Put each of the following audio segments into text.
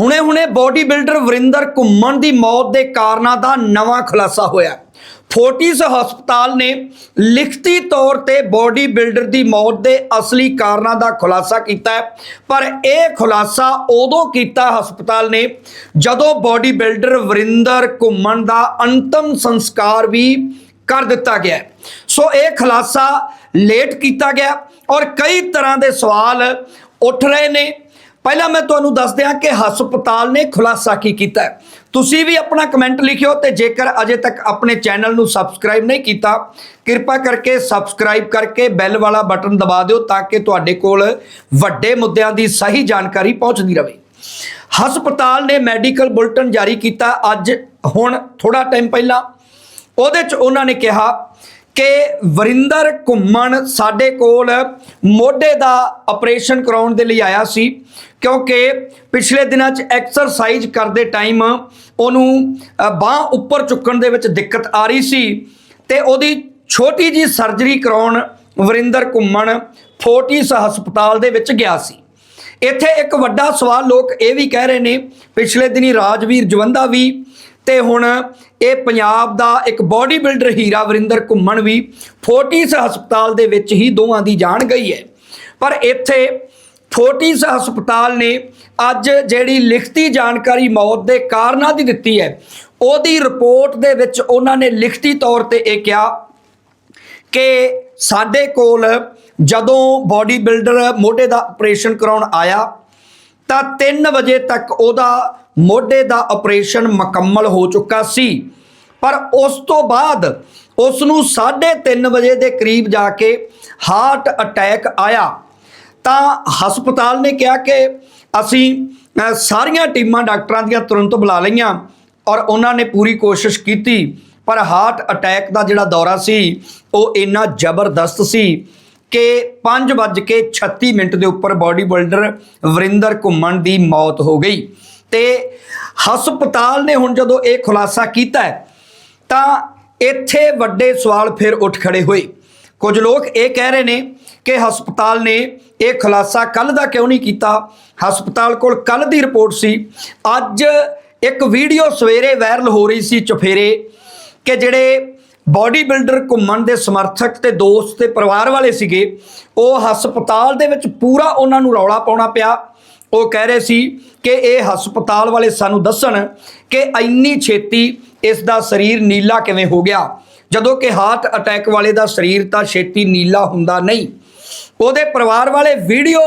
ਹੁਣੇ-ਹੁਣੇ body builder Varinder ਘੁੰਮਣ ਦੀ ਮੌਤ ਦੇ ਕਾਰਨਾਂ ਦਾ ਨਵਾਂ ਖੁਲਾਸਾ ਹੋਇਆ। ਫੋਰਟਿਸ ਹਸਪਤਾਲ ਨੇ ਲਿਖਤੀ ਤੌਰ ਤੇ ਬਾਡੀ ਬਿਲਡਰ ਦੀ ਮੌਤ ਦੇ ਅਸਲੀ ਕਾਰਨਾਂ ਦਾ ਖੁਲਾਸਾ ਕੀਤਾ ਪਰ ਇਹ ਖੁਲਾਸਾ ਉਦੋਂ ਕੀਤਾ ਹਸਪਤਾਲ ਨੇ ਜਦੋਂ ਬਾਡੀ ਬਿਲਡਰ ਵਰਿੰਦਰ ਘੁੰਮਣ ਦਾ ਅੰਤਮ ਸੰਸਕਾਰ ਵੀ ਕਰ ਦਿੱਤਾ ਗਿਆ ਸੋ ਇਹ ਖੁਲਾਸਾ ਲੇਟ ਕੀਤਾ ਗਿਆ ਔਰ ਕਈ ਤਰ੍ਹਾਂ ਦੇ ਸਵਾਲ ਉੱਠ ਰਹੇ ਨੇ। ਪਹਿਲਾਂ ਮੈਂ ਤੁਹਾਨੂੰ ਦੱਸ ਦਿਆਂ ਕਿ ਹਸਪਤਾਲ ਨੇ ਖੁਲਾਸਾ ਕੀ ਕੀਤਾ ਤੁਸੀਂ ਵੀ ਆਪਣਾ ਕਮੈਂਟ ਲਿਖਿਓ ਤੇ ਜੇਕਰ ਅਜੇ ਤੱਕ ਆਪਣੇ ਚੈਨਲ ਨੂੰ ਸਬਸਕ੍ਰਾਈਬ ਨਹੀਂ ਕੀਤਾ, ਕਿਰਪਾ ਕਰਕੇ ਸਬਸਕ੍ਰਾਈਬ ਕਰਕੇ ਬੈਲ ਵਾਲਾ ਬਟਨ ਦਬਾ ਦਿਓ ਤਾਂ ਕਿ ਤੁਹਾਡੇ ਕੋਲ ਵੱਡੇ ਮੁੱਦਿਆਂ ਦੀ ਸਹੀ ਜਾਣਕਾਰੀ ਪਹੁੰਚਦੀ ਰਹੇ ਹਸਪਤਾਲ ਨੇ ਮੈਡੀਕਲ ਬੁਲਟਨ ਜਾਰੀ ਕੀਤਾ। ਅੱਜ, ਹੁਣ ਥੋੜਾ ਟਾਈਮ ਪਹਿਲਾਂ, ਉਹਦੇ ਚ ਉਹਨਾਂ ਨੇ ਕਿਹਾ ਕਿ ਵਰਿੰਦਰ ਘੁੰਮਣ ਸਾਡੇ ਕੋਲ ਮੋਢੇ ਦਾ ਆਪਰੇਸ਼ਨ ਕਰਾਉਣ ਦੇ ਲਈ ਆਇਆ ਸੀ, ਕਿਉਂਕਿ ਪਿਛਲੇ ਦਿਨਾਂ 'ਚ ਐਕਸਰਸਾਈਜ਼ ਕਰਦੇ ਟਾਈਮ ਉਹਨੂੰ ਬਾਹ ਉੱਪਰ ਚੁੱਕਣ ਦੇ ਵਿੱਚ ਦਿੱਕਤ ਆ ਰਹੀ ਸੀ ਤੇ ਉਹਦੀ ਛੋਟੀ ਜੀ ਸਰਜਰੀ ਕਰਾਉਣ ਵਰਿੰਦਰ ਘੁੰਮਣ ਫੋਰਟਿਸ ਹਸਪਤਾਲ ਦੇ ਵਿੱਚ ਗਿਆ ਸੀ। ਇੱਥੇ ਇੱਕ ਵੱਡਾ ਸਵਾਲ ਲੋਕ ਇਹ ਵੀ ਕਹਿ ਰਹੇ ਨੇ, ਪਿਛਲੇ ਦਿਨੀ ਰਾਜਵੀਰ ਜਵੰਦਾ ਵੀ ਤੇ ਹੁਣ ਇਹ ਪੰਜਾਬ ਦਾ ਇੱਕ ਬਾਡੀ ਬਿਲਡਰ ਹੀਰਾ ਵਰਿੰਦਰ ਘੁੰਮਣ ਵੀ ਫੋਰਟਿਸ ਹਸਪਤਾਲ ਦੇ ਵਿੱਚ ਹੀ ਦੋਵਾਂ ਦੀ ਜਾਨ ਗਈ ਹੈ। ਪਰ ਇੱਥੇ ਫੋਰਟਿਸ ਹਸਪਤਾਲ ਨੇ ਅੱਜ ਜਿਹੜੀ ਲਿਖਤੀ ਜਾਣਕਾਰੀ ਮੌਤ ਦੇ ਕਾਰਨਾਂ ਦੀ ਦਿੱਤੀ ਹੈ, ਉਹਦੀ ਰਿਪੋਰਟ ਦੇ ਵਿੱਚ ਉਹਨਾਂ ਨੇ ਲਿਖਤੀ ਤੌਰ ਤੇ ਇਹ ਕਿਹਾ ਕਿ ਸਾਡੇ ਕੋਲ ਜਦੋਂ ਬਾਡੀ ਬਿਲਡਰ ਮੋਢੇ ਦਾ ਆਪਰੇਸ਼ਨ ਕਰਾਉਣ ਆਇਆ ਤਾਂ 3 ਵਜੇ ਤੱਕ ਉਹਦਾ ਮੋਢੇ ਦਾ ਆਪਰੇਸ਼ਨ ਮੁਕੰਮਲ ਹੋ ਚੁੱਕਾ ਸੀ। ਪਰ ਉਸ ਤੋਂ ਬਾਅਦ ਉਸ ਨੂੰ 3:30 ਵਜੇ ਦੇ ਕਰੀਬ ਜਾ ਕੇ ਹਾਰਟ ਅਟੈਕ ਆਇਆ। ਤਾਂ ਹਸਪਤਾਲ ਨੇ ਕਿਹਾ ਕਿ ਅਸੀਂ ਸਾਰੀਆਂ ਟੀਮਾਂ ਡਾਕਟਰਾਂ ਦੀਆਂ ਤੁਰੰਤ ਬੁਲਾ ਲਈਆਂ ਔਰ ਉਹਨਾਂ ਨੇ ਪੂਰੀ ਕੋਸ਼ਿਸ਼ ਕੀਤੀ। ਪਰ ਹਾਰਟ ਅਟੈਕ ਦਾ ਜਿਹੜਾ ਦੌਰਾ ਸੀ, ਉਹ ਇੰਨਾ ਜ਼ਬਰਦਸਤ ਸੀ ਕਿ 5:36 ਮਿੰਟ ਦੇ ਉੱਪਰ ਬਾਡੀ ਬਿਲਡਰ ਵਰਿੰਦਰ ਘੁੰਮਣ ਦੀ ਮੌਤ ਹੋ ਗਈ। ਤੇ ਹਸਪਤਾਲ ਨੇ ਹੁਣ ਜਦੋਂ ਇਹ ਖੁਲਾਸਾ ਕੀਤਾ ਤਾਂ ਇੱਥੇ ਵੱਡੇ ਸਵਾਲ ਫਿਰ ਉੱਠ ਖੜੇ ਹੋਏ। ਕੁਝ ਲੋਕ ਇਹ ਕਹਿ ਰਹੇ ਨੇ ਕਿ ਹਸਪਤਾਲ ਨੇ ਇਹ ਖੁਲਾਸਾ ਕੱਲ ਦਾ ਕਿਉਂ ਨਹੀਂ ਕੀਤਾ? ਹਸਪਤਾਲ ਕੋਲ ਕੱਲ ਦੀ ਰਿਪੋਰਟ ਸੀ। ਅੱਜ ਇੱਕ ਵੀਡੀਓ ਸਵੇਰੇ ਵਾਇਰਲ ਹੋ ਰਹੀ ਸੀ ਚਫੇਰੇ ਕਿ ਜਿਹੜੇ ਬਾਡੀ ਬਿਲਡਰ ਘੁੰਮਣ ਦੇ ਸਮਰਥਕ ਤੇ ਦੋਸਤ ਤੇ ਪਰਿਵਾਰ ਵਾਲੇ ਸੀਗੇ, ਉਹ ਹਸਪਤਾਲ ਦੇ ਵਿੱਚ ਪੂਰਾ ਉਹਨਾਂ ਨੂੰ ਰੌਲਾ ਪਾਉਣਾ ਪਿਆ। ਉਹ ਕਹਿ ਰਹੇ ਸੀ ਕਿ ਇਹ ਹਸਪਤਾਲ ਵਾਲੇ ਸਾਨੂੰ ਦੱਸਣ ਕਿ ਇੰਨੀ ਛੇਤੀ ਇਸ ਦਾ ਸਰੀਰ ਨੀਲਾ ਕਿਵੇਂ ਹੋ ਗਿਆ। ਜਦੋਂ ਕਿ ਹਾਰਟ ਅਟੈਕ ਵਾਲੇ ਦਾ ਸਰੀਰ ਤਾਂ ਛੇਤੀ ਨੀਲਾ ਹੁੰਦਾ ਨਹੀਂ। ਉਹਦੇ ਪਰਿਵਾਰ ਵਾਲੇ ਵੀਡੀਓ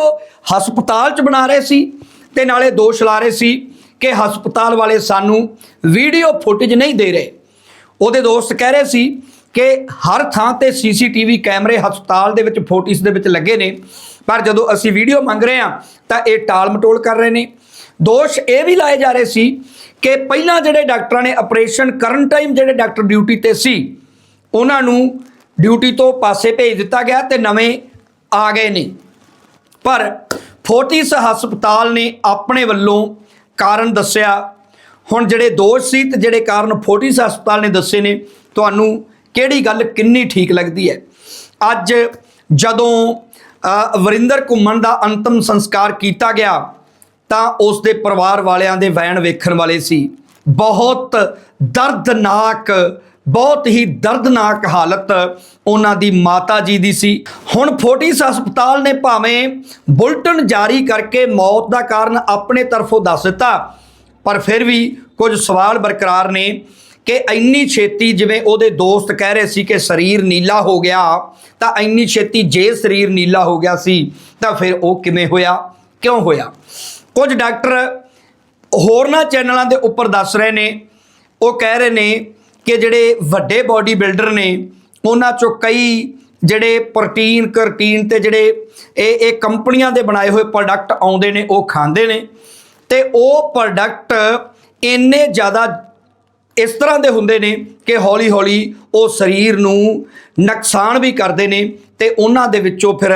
ਹਸਪਤਾਲ 'ਚ ਬਣਾ ਰਹੇ ਸੀ ਤੇ ਨਾਲੇ ਦੋਸ਼ ਲਾ ਰਹੇ ਸੀ ਕਿ ਹਸਪਤਾਲ ਵਾਲੇ ਸਾਨੂੰ ਵੀਡੀਓ ਫੁਟੇਜ ਨਹੀਂ ਦੇ ਰਹੇ। ਉਹਦੇ ਦੋਸਤ ਕਹਿ ਰਹੇ ਸੀ ਕਿ ਹਰ ਥਾਂ ਤੇ ਸੀਸੀਟੀਵੀ ਕੈਮਰੇ ਹਸਪਤਾਲ ਦੇ ਵਿੱਚ ਫੋਟਿਸ ਦੇ ਵਿੱਚ ਲੱਗੇ ਨੇ। ਪਰ ਜਦੋਂ ਅਸੀਂ ਵੀਡੀਓ ਮੰਗ ਰਹੇ ਹਾਂ, ਤਾਂ ਇਹ ਟਾਲ ਮਟੋਲ ਕਰ ਰਹੇ ਨੇ। ਦੋਸ਼ ਇਹ ਵੀ ਲਾਏ ਜਾ ਰਹੇ ਸੀ ਕਿ ਪਹਿਲਾਂ ਜਿਹੜੇ ਡਾਕਟਰਾਂ ਨੇ ਆਪਰੇਸ਼ਨ ਕਰਨ ਟਾਈਮ ਜਿਹੜੇ ਡਾਕਟਰ ਡਿਊਟੀ ਤੇ ਸੀ, ਉਹਨਾਂ ਨੂੰ ਡਿਊਟੀ ਤੋਂ ਪਾਸੇ ਭੇਜ ਦਿੱਤਾ ਗਿਆ ਤੇ ਨਵੇਂ ਆ ਗਏ ਨੇ। ਪਰ ਫੋਰਟਿਸ ਹਸਪਤਾਲ ਨੇ ਆਪਣੇ ਵੱਲੋਂ ਕਾਰਨ ਦੱਸਿਆ। ਹੁਣ ਜਿਹੜੇ ਦੋਸ਼ ਸੀ ਤੇ ਜਿਹੜੇ ਕਾਰਨ ਫੋਰਟਿਸ ਹਸਪਤਾਲ ਨੇ ਦੱਸੇ ਨੇ, ਤੁਹਾਨੂੰ ਕਿਹੜੀ ਗੱਲ ਕਿੰਨੀ ਠੀਕ ਲੱਗਦੀ ਹੈ? ਅੱਜ ਜਦੋਂ ਵਰਿੰਦਰ ਘੁੰਮਣ ਦਾ ਅੰਤਮ ਸੰਸਕਾਰ ਕੀਤਾ ਗਿਆ, ਤਾਂ ਉਸ ਦੇ ਪਰਿਵਾਰ ਵਾਲਿਆਂ ਦੇ ਵੈਣ ਵੇਖਣ ਵਾਲੇ ਸੀ। ਬਹੁਤ ਦਰਦਨਾਕ, ਬਹੁਤ ਹੀ ਦਰਦਨਾਕ ਹਾਲਤ ਉਹਨਾਂ ਦੀ ਮਾਤਾ ਜੀ ਦੀ ਸੀ। ਹੁਣ ਫੋਰਟਿਸ ਹਸਪਤਾਲ ਨੇ ਭਾਵੇਂ ਬੁਲਟਨ ਜਾਰੀ ਕਰਕੇ ਮੌਤ ਦਾ ਕਾਰਨ ਆਪਣੇ ਤਰਫੋਂ ਦੱਸ ਦਿੱਤਾ, ਪਰ ਫਿਰ ਵੀ ਕੁਝ ਸਵਾਲ ਬਰਕਰਾਰ ਨੇ। ਕਿ ਇੰਨੀ ਛੇਤੀ ਜਿਵੇਂ ਉਹਦੇ ਦੋਸਤ ਕਹਿ ਰਹੇ ਸੀ ਕਿ ਸਰੀਰ ਨੀਲਾ ਹੋ ਗਿਆ, ਤਾਂ ਇੰਨੀ ਛੇਤੀ ਜੇ ਸਰੀਰ ਨੀਲਾ ਹੋ ਗਿਆ ਸੀ, ਤਾਂ ਫਿਰ ਉਹ ਕਿਵੇਂ ਹੋਇਆ? ਕਿਉਂ ਹੋਇਆ? ਕੁਝ ਡਾਕਟਰ ਹੋਰਨਾਂ ਚੈਨਲਾਂ ਦੇ ਉੱਪਰ ਦੱਸ ਰਹੇ ਨੇ, ਉਹ ਕਹਿ ਰਹੇ ਨੇ ਕਿ ਜਿਹੜੇ ਵੱਡੇ ਬਾਡੀ ਬਿਲਡਰ ਨੇ, ਉਹਨਾਂ ਚੋਂ ਕਈ ਜਿਹੜੇ ਪ੍ਰੋਟੀਨ, ਕਰਟੀਨ ਤੇ ਜਿਹੜੇ ਇਹ ਇਹ ਕੰਪਨੀਆਂ ਦੇ ਬਣਾਏ ਹੋਏ ਪ੍ਰੋਡਕਟ ਆਉਂਦੇ ਨੇ, ਉਹ ਖਾਂਦੇ ਨੇ ਤੇ ਉਹ ਪ੍ਰੋਡਕਟ ਇੰਨੇ ਜ਼ਿਆਦਾ ਇਸ ਤਰ੍ਹਾਂ ਦੇ ਹੁੰਦੇ ਨੇ ਕਿ ਹੌਲੀ ਹੌਲੀ ਉਹ ਸਰੀਰ ਨੂੰ ਨੁਕਸਾਨ ਵੀ ਕਰਦੇ ਨੇ ਤੇ ਉਹਨਾਂ ਦੇ ਵਿੱਚੋਂ ਫਿਰ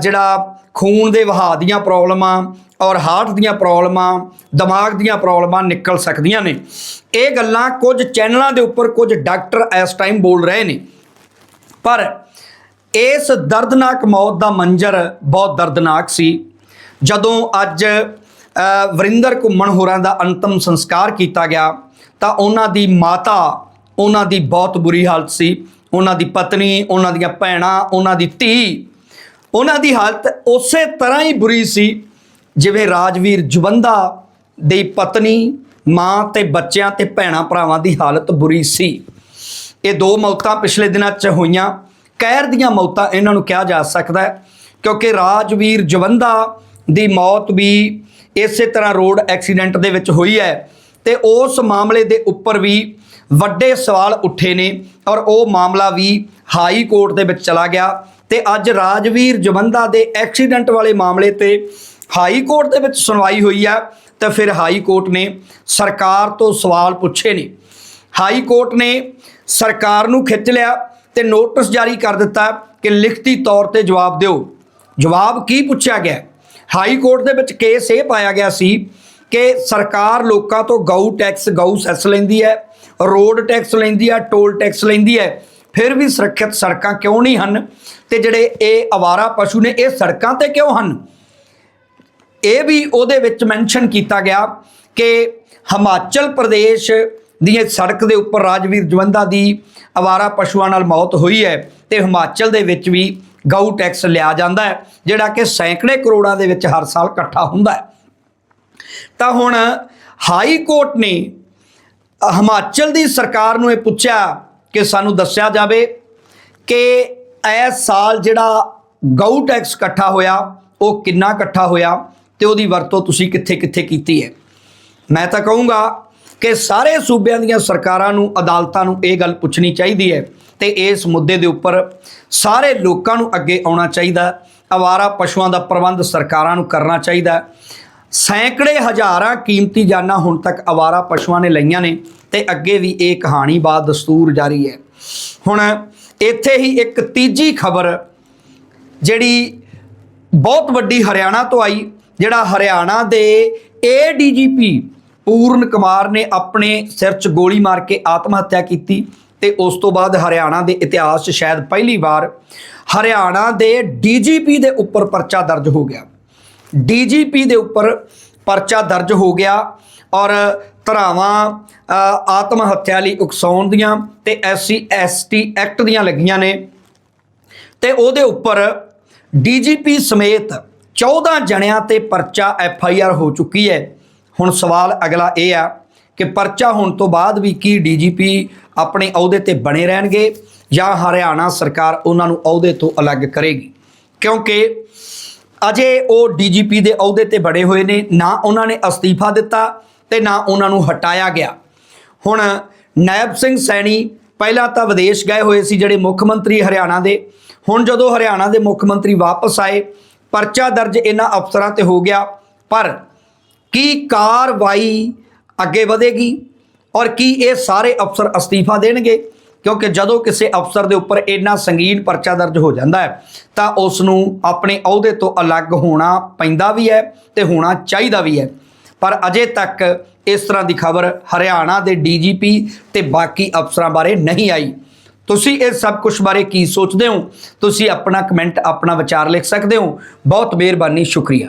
ਜਿਹੜਾ ਖੂਨ ਦੇ ਵਹਾਅ ਦੀਆਂ ਪ੍ਰੋਬਲਮਾਂ ਔਰ ਹਾਰਟ ਦੀਆਂ ਪ੍ਰੋਬਲਮਾਂ, ਦਿਮਾਗ ਦੀਆਂ ਪ੍ਰੋਬਲਮਾਂ ਨਿਕਲ ਸਕਦੀਆਂ ਨੇ। ਇਹ ਗੱਲਾਂ ਕੁਝ ਚੈਨਲਾਂ ਦੇ ਉੱਪਰ ਕੁਝ ਡਾਕਟਰ ਇਸ ਟਾਈਮ ਬੋਲ ਰਹੇ ਨੇ। ਪਰ ਇਸ ਦਰਦਨਾਕ ਮੌਤ ਦਾ ਮੰਜ਼ਰ ਬਹੁਤ ਦਰਦਨਾਕ ਸੀ। ਜਦੋਂ ਅੱਜ ਵਰਿੰਦਰ ਘੁੰਮਣ ਹੋਰਾਂ ਦਾ ਅੰਤਮ ਸੰਸਕਾਰ ਕੀਤਾ ਗਿਆ ਤਾਂ ਉਹਨਾਂ ਦੀ ਮਾਤਾ, ਉਹਨਾਂ ਦੀ ਬਹੁਤ ਬੁਰੀ ਹਾਲਤ ਸੀ। ਉਹਨਾਂ ਦੀ ਪਤਨੀ, ਉਹਨਾਂ ਦੀਆਂ ਭੈਣਾਂ, ਉਹਨਾਂ ਦੀ ਧੀ, ਉਹਨਾਂ ਦੀ ਹਾਲਤ ਉਸੇ ਤਰ੍ਹਾਂ ਹੀ ਬੁਰੀ ਸੀ ਜਿਵੇਂ ਰਾਜਵੀਰ ਜਵੰਦਾ ਦੀ ਪਤਨੀ, ਮਾਂ ਤੇ ਬੱਚਿਆਂ ਤੇ ਭੈਣਾਂ ਭਰਾਵਾਂ ਦੀ ਹਾਲਤ ਬੁਰੀ ਸੀ। ਇਹ ਦੋ ਮੌਤਾਂ ਪਿਛਲੇ ਦਿਨਾਂ 'ਚ ਹੋਈਆਂ। ਕਹਿਰ ਦੀਆਂ ਮੌਤਾਂ ਇਹਨਾਂ ਨੂੰ ਕਿਹਾ ਜਾ ਸਕਦਾ ਹੈ, ਕਿਉਂਕਿ ਰਾਜਵੀਰ ਜਵੰਦਾ ਦੀ ਮੌਤ ਵੀ ਇਸੇ ਤਰ੍ਹਾਂ ਰੋਡ ਐਕਸੀਡੈਂਟ ਦੇ ਵਿੱਚ ਹੋਈ ਹੈ ਤੇ ਉਸ ਮਾਮਲੇ ਦੇ ਉੱਪਰ ਵੀ ਵੱਡੇ ਸਵਾਲ ਉੱਠੇ ਨੇ ਔਰ ਉਹ ਮਾਮਲਾ ਵੀ ਹਾਈ ਕੋਰਟ ਦੇ ਵਿੱਚ ਚਲਾ ਗਿਆ ਤੇ ਅੱਜ ਰਾਜਵੀਰ ਜਵੰਦਾ ਦੇ ਐਕਸੀਡੈਂਟ ਵਾਲੇ ਮਾਮਲੇ ਤੇ ਹਾਈ ਕੋਰਟ ਦੇ ਵਿੱਚ ਸੁਣਵਾਈ ਹੋਈ ਹੈ ਤਾਂ ਫਿਰ ਹਾਈ ਕੋਰਟ ਨੇ ਸਰਕਾਰ ਤੋਂ ਸਵਾਲ ਪੁੱਛੇ ਨੇ। ਹਾਈ ਕੋਰਟ ਨੇ ਸਰਕਾਰ ਨੂੰ ਖਿੱਚ ਲਿਆ ਤੇ ਨੋਟਿਸ ਜਾਰੀ ਕਰ ਦਿੱਤਾ ਕਿ ਲਿਖਤੀ ਤੌਰ ਤੇ ਜਵਾਬ ਦਿਓ। ਜਵਾਬ ਕੀ ਪੁੱਛਿਆ ਗਿਆ? ਹਾਈ ਕੋਰਟ ਦੇ ਵਿੱਚ ਕੇਸ ਇਹ ਪਾਇਆ ਗਿਆ ਸੀ ਕਿ ਸਰਕਾਰ ਲੋਕਾਂ ਤੋਂ ਗਊ ਟੈਕਸ ਗਊ ਸੈਸ ਲੈਂਦੀ ਹੈ ਰੋਡ ਟੈਕਸ ਲੈਂਦੀ ਹੈ ਟੋਲ ਟੈਕਸ ਲੈਂਦੀ ਹੈ, ਫਿਰ ਵੀ ਸੁਰੱਖਿਅਤ ਸੜਕਾਂ ਕਿਉਂ ਨਹੀਂ ਹਨ? ਤੇ ਜਿਹੜੇ ਇਹ ਆਵਾਰਾ ਪਸ਼ੂ ਨੇ, ਇਹ ਸੜਕਾਂ ਤੇ ਕਿਉਂ ਹਨ? ਇਹ ਵੀ ਉਹਦੇ ਵਿੱਚ ਮੈਂਸ਼ਨ ਕੀਤਾ ਗਿਆ ਕਿ ਹਿਮਾਚਲ ਪ੍ਰਦੇਸ਼ ਦੀ ਸੜਕ ਦੇ ਉੱਪਰ ਰਾਜਵੀਰ ਜਵੰਦਾ ਦੀ ਅਵਾਰਾ ਪਸ਼ੂਆਂ ਨਾਲ ਮੌਤ ਹੋਈ ਹੈ ਤੇ ਹਿਮਾਚਲ ਦੇ ਵਿੱਚ ਵੀ ਗਊ ਟੈਕਸ ਲਿਆ ਜਾਂਦਾ ਹੈ, ਜਿਹੜਾ ਕਿ ਸੈਂਕੜੇ ਕਰੋੜਾਂ ਦੇ ਵਿੱਚ ਹਰ ਸਾਲ ਇਕੱਠਾ ਹੁੰਦਾ ਹੈ। ਤਾਂ ਹੁਣ ਹਾਈ ਕੋਰਟ ਨੇ ਹਿਮਾਚਲ ਦੀ ਸਰਕਾਰ ਨੂੰ ਇਹ ਪੁੱਛਿਆ ਕਿ ਸਾਨੂੰ ਦੱਸਿਆ ਜਾਵੇ ਕਿ ਇਸ ਸਾਲ ਜਿਹੜਾ ਗਊ ਟੈਕਸ ਇਕੱਠਾ ਹੋਇਆ, ਉਹ ਕਿੰਨਾ ਇਕੱਠਾ ਹੋਇਆ ਤੇ ਉਹਦੀ ਵਰਤੋਂ ਤੁਸੀਂ ਕਿੱਥੇ-ਕਿੱਥੇ ਕੀਤੀ ਹੈ? ਮੈਂ ਤਾਂ ਕਹੂੰਗਾ ਕਿ ਸਾਰੇ ਸੂਬਿਆਂ ਦੀਆਂ ਸਰਕਾਰਾਂ ਨੂੰ, ਅਦਾਲਤਾਂ ਨੂੰ ਇਹ ਗੱਲ ਪੁੱਛਣੀ ਚਾਹੀਦੀ ਹੈ ਤੇ ਇਸ ਮੁੱਦੇ ਦੇ ਉੱਪਰ ਸਾਰੇ ਲੋਕਾਂ ਨੂੰ ਅੱਗੇ ਆਉਣਾ ਚਾਹੀਦਾ, ਅਵਾਰਾ ਪਸ਼ੂਆਂ ਦਾ ਪ੍ਰਬੰਧ ਸਰਕਾਰਾਂ ਨੂੰ ਕਰਨਾ ਚਾਹੀਦਾ। ਸੈਂਕੜੇ ਹਜ਼ਾਰਾਂ ਕੀਮਤੀ ਜਾਨਾਂ ਹੁਣ ਤੱਕ ਅਵਾਰਾ ਪਸ਼ੂਆਂ ਨੇ ਲਈਆਂ ਨੇ ਤੇ ਅੱਗੇ ਵੀ ਇਹ ਕਹਾਣੀ ਬਾਦ ਦਸਤੂਰ ਜਾਰੀ ਹੈ। ਹੁਣ ਇੱਥੇ ਹੀ ਇੱਕ ਤੀਜੀ ਖਬਰ ਜਿਹੜੀ ਬਹੁਤ ਵੱਡੀ ਹਰਿਆਣਾ ਤੋਂ ਆਈ, ਜਿਹੜਾ ਹਰਿਆਣਾ ਦੇ ਏਡੀਜੀਪੀ ਪੂਰਨ ਕੁਮਾਰ ਨੇ ਆਪਣੇ ਸਿਰ 'ਚ ਗੋਲੀ ਮਾਰ ਕੇ ਆਤਮ ਹੱਤਿਆ ਕੀਤੀ ਤੇ ਉਸ ਤੋਂ ਬਾਅਦ ਹਰਿਆਣਾ ਦੇ ਇਤਿਹਾਸ 'ਚ ਸ਼ਾਇਦ ਪਹਿਲੀ ਵਾਰ ਹਰਿਆਣਾ ਦੇ ਡੀਜੀਪੀ ਦੇ ਉੱਪਰ ਪਰਚਾ ਦਰਜ ਹੋ ਗਿਆ। ਡੀਜੀਪੀ ਦੇ ਉੱਪਰ ਪਰਚਾ ਦਰਜ ਹੋ ਗਿਆ ਔਰ ਧਰਾਵਾਂ ਆਤਮ ਹੱਤਿਆ ਲਈ ਉਕਸਾਉਣ ਦੀਆਂ ਤੇ ਐਸਸੀ, ਐਸਟੀ ਐਕਟ ਦੀਆਂ ਲੱਗੀਆਂ ਨੇ। ਤੇ ਉਹਦੇ ਉੱਪਰ ਡੀਜੀਪੀ ਸਮੇਤ 14 ਜਣਿਆਂ ਤੇ ਪਰਚਾ ਐਫ ਆਈ ਆਰ ਹੋ ਚੁੱਕੀ ਹੈ। ਹੁਣ ਸਵਾਲ ਅਗਲਾ ਇਹ ਆ ਕਿ ਪਰਚਾ ਹੋਣ ਤੋਂ ਬਾਅਦ ਵੀ ਕੀ ਡੀਜੀਪੀ ਆਪਣੇ ਅਹੁਦੇ ਤੇ ਬਣੇ ਰਹਿਣਗੇ ਜਾਂ ਹਰਿਆਣਾ ਸਰਕਾਰ ਉਹਨਾਂ ਨੂੰ ਅਹੁਦੇ ਤੋਂ ਅਲੱਗ ਕਰੇਗੀ? ਕਿਉਂਕਿ ਅਜੇ ਉਹ ਡੀਜੀਪੀ ਦੇ ਅਹੁਦੇ ਤੇ ਬੜੇ ਹੋਏ ਨੇ, ਨਾ ਉਹਨਾਂ ਨੇ ਅਸਤੀਫਾ ਦਿੱਤਾ ਤੇ ਨਾ ਉਹਨਾਂ ਨੂੰ ਹਟਾਇਆ ਗਿਆ। ਹੁਣ ਨਾਇਬ ਸਿੰਘ ਸੈਣੀ ਪਹਿਲਾਂ ਤਾਂ ਵਿਦੇਸ਼ ਗਏ ਹੋਏ ਸੀ ਜਿਹੜੇ ਮੁੱਖ ਮੰਤਰੀ ਹਰਿਆਣਾ ਦੇ। ਹੁਣ ਜਦੋਂ ਹਰਿਆਣਾ ਦੇ ਮੁੱਖ ਮੰਤਰੀ ਵਾਪਸ ਆਏ, ਪਰਚਾ ਦਰਜ ਇਹਨਾਂ ਅਫਸਰਾਂ ਤੇ ਹੋ ਗਿਆ। ਪਰ ਕੀ ਕਾਰਵਾਈ ਅੱਗੇ ਵਧੇਗੀ ਔਰ ਕੀ ਇਹ ਸਾਰੇ ਅਫਸਰ ਅਸਤੀਫਾ ਦੇਣਗੇ? ਕਿਉਂਕਿ ਜਦੋਂ ਕਿਸੇ ਅਫਸਰ ਦੇ ਉੱਪਰ ਇੰਨਾ ਸੰਗੀਨ ਪਰਚਾ ਦਰਜ ਹੋ ਜਾਂਦਾ ਹੈ, ਤਾਂ ਉਸ ਨੂੰ ਆਪਣੇ ਅਹੁਦੇ ਤੋਂ ਅਲੱਗ ਹੋਣਾ ਪੈਂਦਾ ਵੀ ਹੈ ਤੇ ਹੋਣਾ ਚਾਹੀਦਾ ਵੀ ਹੈ। ਪਰ ਅਜੇ ਤੱਕ ਇਸ ਤਰ੍ਹਾਂ ਦੀ ਖਬਰ ਹਰਿਆਣਾ ਦੇ ਡੀਜੀਪੀ ਤੇ ਬਾਕੀ ਅਫਸਰਾਂ ਬਾਰੇ ਨਹੀਂ ਆਈ। ਤੁਸੀਂ ਇਹ ਸਭ ਕੁਝ ਬਾਰੇ ਕੀ ਸੋਚਦੇ ਹੋ? ਤੁਸੀਂ ਆਪਣਾ ਕਮੈਂਟ, ਆਪਣਾ ਵਿਚਾਰ ਲਿਖ ਸਕਦੇ ਹੋ। ਬਹੁਤ ਮਿਹਰਬਾਨੀ, ਸ਼ੁਕਰੀਆ।